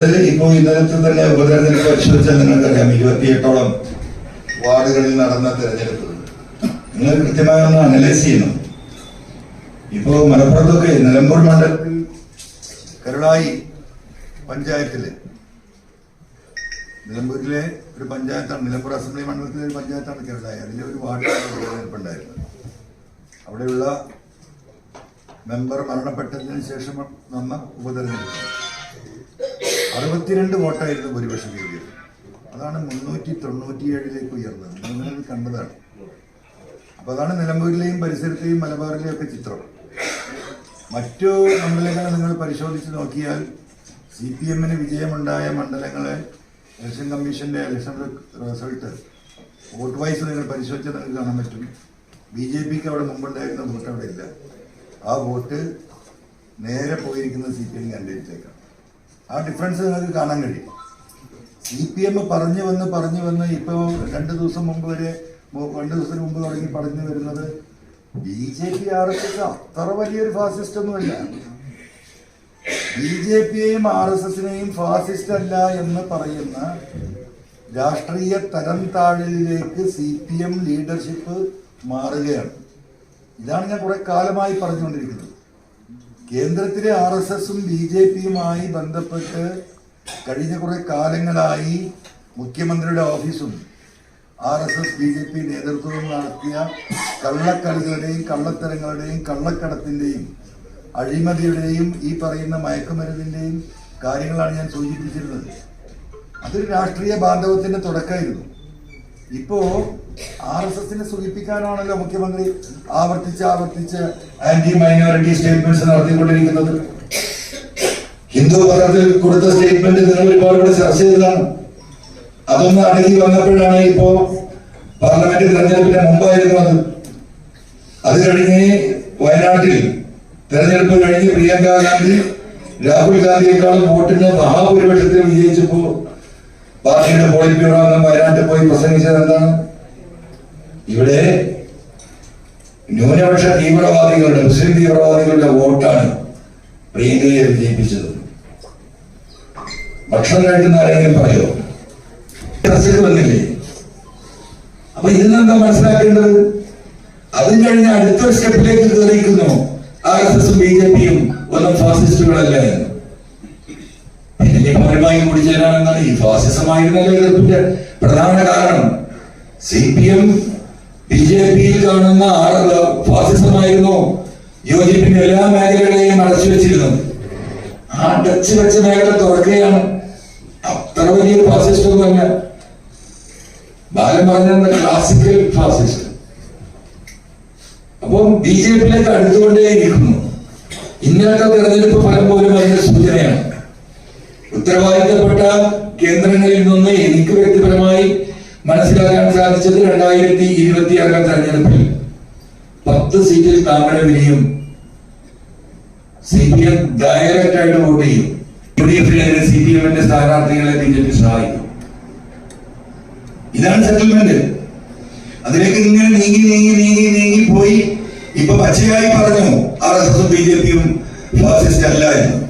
ഇപ്പോൾ ഇന്നലത്തെ തന്നെ ഉപതെരഞ്ഞെടുപ്പ് പരിശോധിച്ചാൽ നിങ്ങൾക്കറിയാം ഇരുപത്തിയെട്ടോളം വാർഡുകളിൽ നടന്ന തെരഞ്ഞെടുപ്പ്. നിങ്ങൾ കൃത്യമായി ഒന്ന് അനലൈസ് ചെയ്യണം. ഇപ്പോ മലപ്പുറത്തൊക്കെ നിലമ്പൂർ മണ്ഡലത്തിൽ കരുളായി പഞ്ചായത്തിൽ. നിലമ്പൂരിലെ ഒരു പഞ്ചായത്താണ് നിലമ്പൂർ അസംബ്ലി മണ്ഡലത്തിലെ ഒരു പഞ്ചായത്താണ് കരുളായി അതിലെ ഒരു വാർഡിലാണ് ഉപതെരഞ്ഞെടുപ്പ് ഉണ്ടായിരുന്നത് അവിടെയുള്ള മെമ്പർ മരണപ്പെട്ടതിന് ശേഷം വന്ന ഉപതെരഞ്ഞെടുപ്പ്. അറുപത്തിരണ്ട് വോട്ടായിരുന്നു ഭൂരിപക്ഷം നേടിയത്. അതാണ് മുന്നൂറ്റി തൊണ്ണൂറ്റിയേഴിലേക്ക് ഉയർന്നത്. നിങ്ങൾ കണ്ടതാണ്. അപ്പൊ അതാണ് നിലമ്പൂരിലെയും പരിസരത്തെയും മലബാറിലെയും ഒക്കെ ചിത്രം. മറ്റു മണ്ഡലങ്ങളെ നിങ്ങൾ പരിശോധിച്ച് നോക്കിയാൽ സി പി എമ്മിന് വിജയമുണ്ടായ മണ്ഡലങ്ങളെ ഇലക്ഷൻ കമ്മീഷന്റെ ഇലക്ഷൻ റിസൾട്ട് വോട്ട് വൈസ് നിങ്ങൾ പരിശോധിച്ചാൽ നിങ്ങൾക്ക് കാണാൻ പറ്റും. ബി ജെ പിക്ക് അവിടെ മുമ്പുണ്ടായിരുന്ന വോട്ട് അവിടെ ഇല്ല. ആ വോട്ട് നേരെ പോയിരിക്കുന്ന സി പി എം കാൻഡിഡേറ്റിലേക്കാണ് ആ ഡിഫറൻസ് നിങ്ങൾക്ക് കാണാൻ കഴിയും. സി പി എം പറഞ്ഞു വന്ന് പറഞ്ഞു വന്ന് ഇപ്പോൾ രണ്ട് ദിവസം മുമ്പ് വരെ രണ്ട് ദിവസത്തിന് മുമ്പ് തുടങ്ങി പറഞ്ഞു വരുന്നത് B J P R S S അത്ര വലിയൊരു ഫാസിസ്റ്റ് ഒന്നുമല്ല. ബി ജെ പിയെയും ആർ എസ് എസിനെയും ഫാസിസ്റ്റ് അല്ല എന്ന് പറയുന്ന രാഷ്ട്രീയ തരം താഴലിലേക്ക് സി പി എം ലീഡർഷിപ്പ് മാറുകയാണ്. ഇതാണ് ഞാൻ കുറെ കാലമായി പറഞ്ഞുകൊണ്ടിരിക്കുന്നത്. കേന്ദ്രത്തിലെ ആർ എസ് എസും ബി ജെ പിയുമായി ബന്ധപ്പെട്ട് കഴിഞ്ഞ കുറെ കാലങ്ങളായി മുഖ്യമന്ത്രിയുടെ ഓഫീസും R S S B J P നേതൃത്വവും നടത്തിയ കള്ളക്കളികളുടെയും കള്ളത്തരങ്ങളുടെയും കള്ളക്കടത്തിന്റെയും അഴിമതിയുടെയും ഈ പറയുന്ന മയക്കുമരുന്നിന്റെയും കാര്യങ്ങളാണ് ഞാൻ സൂചിപ്പിച്ചിരുന്നത്. അതൊരു രാഷ്ട്രീയ ബാന്ധവത്തിന്റെ തുടക്കമായിരുന്നു. ഇപ്പോ ആർ എസ് എസിനെ സൂചിപ്പിക്കാനാണല്ലോ മുഖ്യമന്ത്രി ആവർത്തിച്ച് ആവർത്തിച്ച് ആന്റി മൈനോറിറ്റി സ്റ്റേറ്റ്മെന്റ്സ് നടത്തിക്കൊണ്ടിരിക്കുന്നത്. ഹിന്ദു പത്രത്തിൽ കൊടുത്ത സ്റ്റേറ്റ്മെന്റ് നിങ്ങൾ ഒരുപാട് കൂടെ ചർച്ച ചെയ്തതാണ്. അതൊന്ന് അടങ്ങി വന്നപ്പോഴാണ് ഇപ്പോ പാർലമെന്റ് തെരഞ്ഞെടുപ്പിന് മുമ്പായിരുന്നു അത്. അത് കഴിഞ്ഞ് വയനാട്ടിൽ തെരഞ്ഞെടുപ്പ് കഴിഞ്ഞ് പ്രിയങ്ക ഗാന്ധി രാഹുൽ ഗാന്ധിയെക്കാളും വോട്ടിന് മഹാഭൂരിപക്ഷത്തിൽ വിജയിച്ചപ്പോ പാർട്ടിയുടെ പോളിറ്റ് വയനാട്ടിൽ പോയി പ്രസംഗിച്ചത് എന്താണ്? ഇവിടെ ന്യൂനപക്ഷ തീവ്രവാദികളുടെ മുസ്ലിം തീവ്രവാദികളുടെ വോട്ടാണ് പ്രിയങ്കയെ വിജയിപ്പിച്ചത് ഭക്ഷണം കഴിക്കുന്ന ആരെങ്കിലും പറയോ? വന്നില്ലേ? അപ്പൊ ഇതിനെന്താ മനസ്സിലാക്കേണ്ടത്? അതും കഴിഞ്ഞ അടുത്ത സ്റ്റെപ്പിലേക്ക് കയറിയിരിക്കുന്നു. ആർ എസ് എസും ബി ജെ പിയും ഒന്നും ഫാസിസ്റ്റുകളല്ല എന്ന് പിന്നെ നിയമപരമായി കൂടി ചേരാനെന്നാണ് ഈ ഫാസിസമായിരുന്നല്ലോ എതിർപ്പിന്റെ പ്രധാന കാരണം C P M B J പിയിൽ കാണുന്ന ആറ് ഫാസിസമായിരുന്നു യോജിപ്പിന്റെ എല്ലാ മേഖലകളെയും അടച്ചു വെച്ചിരുന്നത്. ആ അടച്ചു വെച്ച മേഖല തുറക്കുകയാണ്. അത്ര വലിയ ഫാസിസ്റ്റ് ഒന്നുമല്ല ബാലൻ പറഞ്ഞ ക്ലാസിക്കൽ ഫാസിസ്റ്റ് അപ്പം ബി ജെ പിയിലേക്ക് അടുത്തുകൊണ്ടേയിരിക്കുന്നു. ഇന്നത്തെ തെരഞ്ഞെടുപ്പ് ഫലം പോലും അതിന്റെ സൂചനയാണ്. ഉത്തരവാദിത്തപ്പെട്ട കേന്ദ്രങ്ങളിൽ നിന്ന് എനിക്ക് വ്യക്തിപരമായി മനസ്സിലാക്കാൻ സാധിച്ചത് രണ്ടായിരത്തി ഇരുപത്തിയാറാം തെരഞ്ഞെടുപ്പിൽ. പത്ത് സീറ്റിൽ താമര വിനിയും സി പി എം ഡയറക്റ്റ് ആയിട്ട് വോട്ട് ചെയ്യും. യു ഡി എഫിനെതിരെ സി പി എമ്മിന്റെ സ്ഥാനാർത്ഥികളെ ബി ജെ പി സഹായിക്കും. ഇതാണ് സെറ്റിൽമെന്റ് അതിലേക്ക് ഇങ്ങനെ നീങ്ങി നീങ്ങി നീങ്ങി നീങ്ങി പോയി. ഇപ്പൊ പച്ചയായി പറഞ്ഞു ആർ എസ് എസും ബി ജെ പിയും ഫാസിസ്റ്റ് അല്ല എന്ന്.